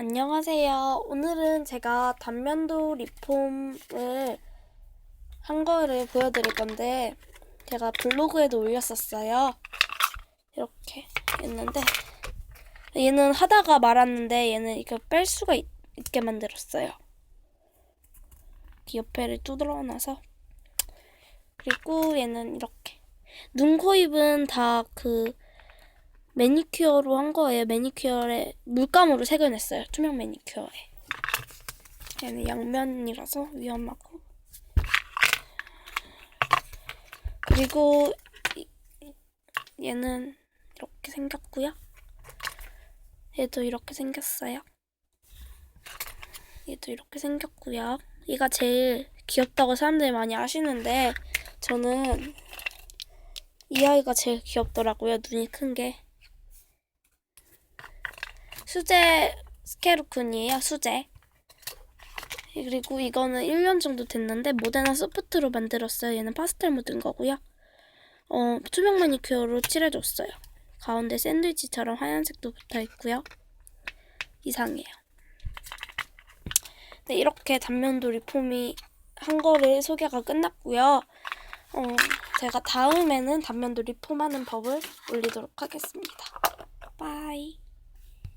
안녕하세요. 오늘은 제가 단면도 리폼을 한 거를 보여드릴 건데 제가 블로그에도 올렸었어요. 이렇게 했는데 얘는 하다가 말았는데 얘는 이거 뺄 수가 있, 게 만들었어요. 옆에를 뚫어놔서 그리고 얘는 이렇게 눈, 코, 입은 다 그 매니큐어로 한 거예요. 매니큐어에 물감으로 색을 냈어요. 투명 매니큐어에. 얘는 양면이라서 위험하고. 그리고 이- 얘는 이렇게 생겼고요. 얘도 이렇게 생겼어요. 얘도 이렇게 생겼고요. 얘가 제일 귀엽다고 사람들이 많이 아시는데 저는 이 아이가 제일 귀엽더라고요. 눈이 큰 게. 수제 스케르쿤이에요. 수제. 그리고 이거는 1년 정도 됐는데 모데나 소프트로 만들었어요. 얘는 파스텔 묻은 거고요. 어, 투명 매니큐어로 칠해줬어요. 가운데 샌드위치처럼 하얀색도 붙어 있고요. 이상해요. 네, 이렇게 단면도 리폼이 한 거를 소개가 끝났고요. 어, 제가 다음에는 단면도 리폼하는 법을 올리도록 하겠습니다. 빠이.